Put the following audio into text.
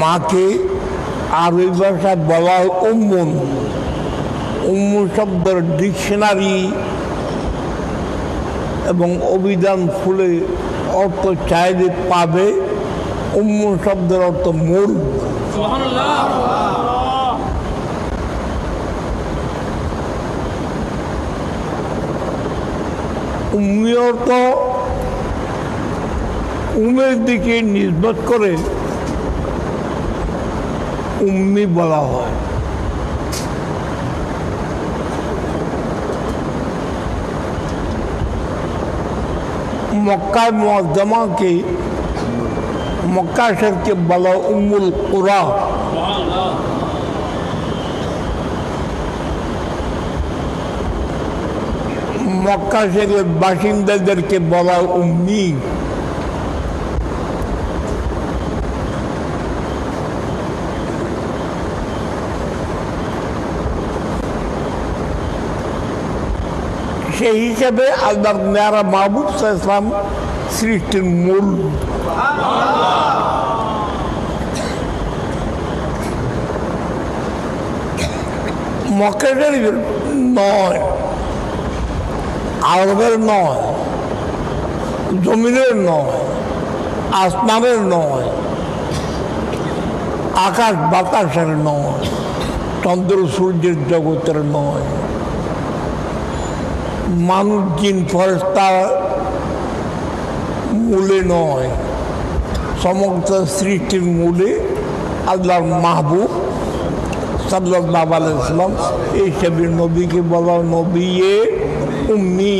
মাকে আরবি ভাষায় বলা হয় উম্মু শব্দের ডিকশনারি এবং অভিধান খুলে অর্থ চাইলে পাবে। উম্মু শব্দের অর্থ মূল উম্মি অর্থ উমের দিকে নির্ভর করে। উম্মি বলা হয়। মক্কায় মজ্জামাকে মক্কা শরীফকে বলা উম্মুল কুরা। মক্কা শরীফের বাসিন্দাদেরকে বলা উম্মি। সেই হিসাবে আল্লাহ নেয়ারা মাহবুব ইসলাম সৃষ্টির মূল মক্কেটের নয়, আরবের নয়, জমিনের নয়, আসমানের নয়, আকাশ বাতাসের নয়, চন্দ্র সূর্যের জগতের নয়। মানুষ জিন ফরস্তা মূলে নয়। সমস্ত সৃষ্টির মূলে আল্লাহর মাহবুব সাল্লাহ আলাইসলাম এই সবের নবীকে বলা নবী উম্মি।